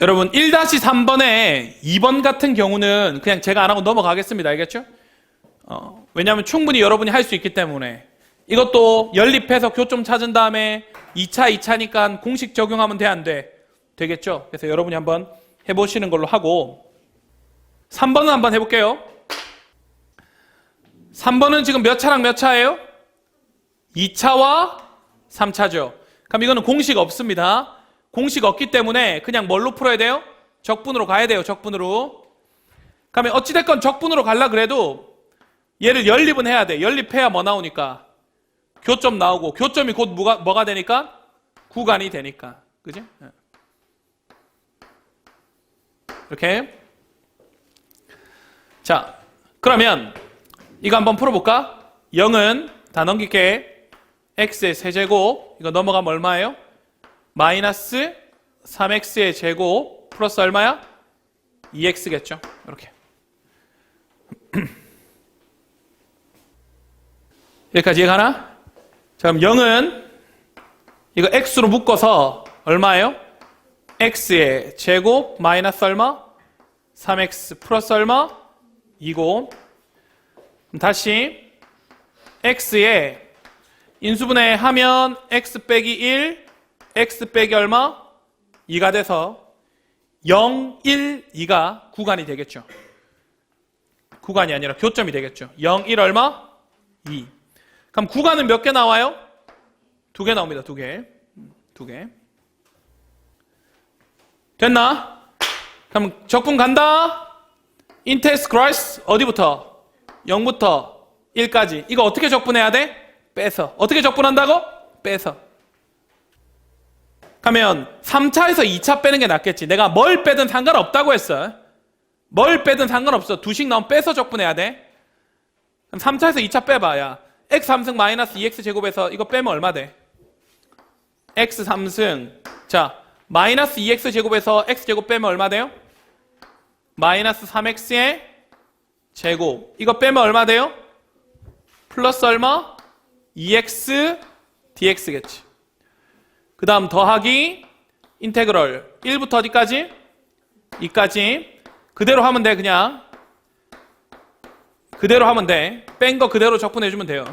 여러분 1-3번에 2번 같은 경우는 그냥 제가 안 하고 넘어가겠습니다. 알겠죠? 어, 왜냐하면 충분히 여러분이 할 수 있기 때문에 이것도 연립해서 교점 찾은 다음에 2차, 2차니까 공식 적용하면 돼, 안 돼? 되겠죠? 그래서 여러분이 한번 해보시는 걸로 하고 3번은 한번 해볼게요. 3번은 지금 몇 차랑 몇 차예요? 2차와 3차죠. 그럼 이거는 공식 없습니다. 공식 없기 때문에 그냥 뭘로 풀어야 돼요? 적분으로 가야 돼요. 적분으로. 그러면 어찌됐건 적분으로 갈라 그래도 얘를 연립은 해야 돼. 연립해야 뭐 나오니까? 교점 나오고 교점이 곧 뭐가, 뭐가 되니까? 구간이 되니까. 그지? 예. 이렇게. 자, 그러면 이거 한번 풀어볼까? 0은 다 넘길게. x의 세제곱. 이거 넘어가면 얼마예요? 마이너스 3x의 제곱 플러스 얼마야? 2x겠죠. 이렇게. 여기까지 이해가나? 자, 그럼 0은 이거 x로 묶어서 얼마예요? x의 제곱 마이너스 얼마? 3x 플러스 얼마? 2고 그럼 다시 x의 인수분해 하면 x 빼기 1, x 빼기 얼마? 2가 돼서 0, 1, 2가 구간이 되겠죠. 구간이 아니라 교점이 되겠죠. 0, 1 얼마? 2. 그럼 구간은 몇 개 나와요? 두 개 나옵니다. 두 개. 음, 두 개. 됐나? 그럼 적분 간다. 인테스 크라이스 어디부터? 0부터 1까지. 이거 어떻게 적분해야 돼? 빼서. 어떻게 적분한다고? 빼서. 가면 3차에서 2차 빼는 게 낫겠지. 내가 뭘 빼든 상관없다고 했어. 뭘 빼든 상관없어. 두식 나오면 빼서 적분해야 돼. 그럼 3차에서 2차 빼봐 야. x 3승 마이너스 2x 제곱에서 이거 빼면 얼마 돼? x 3승. 자, 마이너스 2x 제곱에서 x 제곱 빼면 얼마 돼요? 마이너스 3x의 제곱. 이거 빼면 얼마 돼요? 플러스 얼마? 2x dx겠지. 그 다음 더하기 인테그럴 1부터 어디까지? 2까지. 그대로 하면 돼, 그냥. 그대로 하면 돼. 뺀 거 그대로 적분해주면 돼요.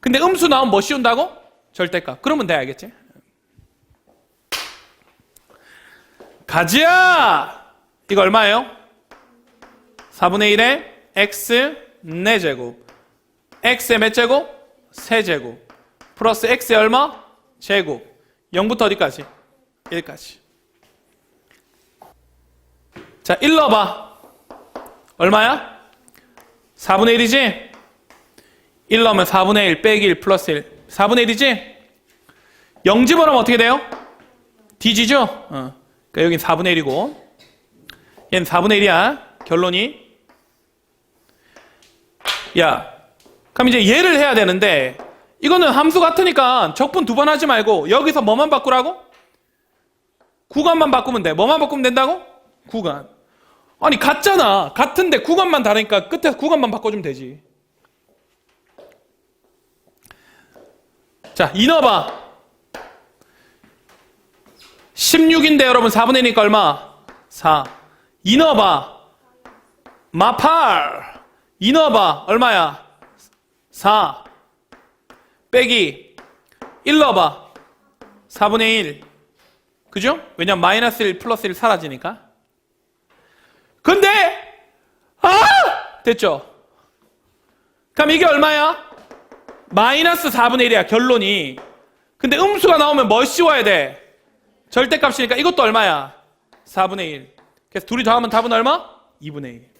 근데 음수 나오면 뭐 씌운다고? 절대값. 그러면 돼, 알겠지? 가지야! 이거 얼마예요? 4분의 1에 x 4제곱. x의 몇 제곱? 세제곱. 플러스 x의 얼마? 제곱. 0부터 어디까지? 1까지. 자, 1 넣어봐. 얼마야? 4분의 1이지? 1 넣으면 4분의 1 빼기 1 플러스 1. 4분의 1이지? 0 집어넣으면 어떻게 돼요? 뒤지죠? 어. 그러니까 여긴 4분의 1이고 얘는 4분의 1이야. 결론이. 야, 그럼 이제 얘를 해야 되는데 이거는 함수 같으니까 적분 두 번 하지 말고 여기서 뭐만 바꾸라고? 구간만 바꾸면 돼. 뭐만 바꾸면 된다고? 구간. 아니 같잖아. 같은데 구간만 다르니까 끝에 구간만 바꿔주면 되지. 자, 이 넣어봐. 16인데 여러분 4분의 1이니까 얼마? 4. 이 넣어봐. 마팔. 이 넣어봐. 얼마야? 4. 빼기 1 넣어봐. 4분의 1. 그죠? 왜냐면 마이너스 1 플러스 1 사라지니까. 근데 아! 됐죠? 그럼 이게 얼마야? 마이너스 4분의 1이야 결론이. 근데 음수가 나오면 뭘 씌워야 돼? 절대값이니까 이것도 얼마야? 4분의 1. 그래서 둘이 더하면 답은 얼마? 2분의 1.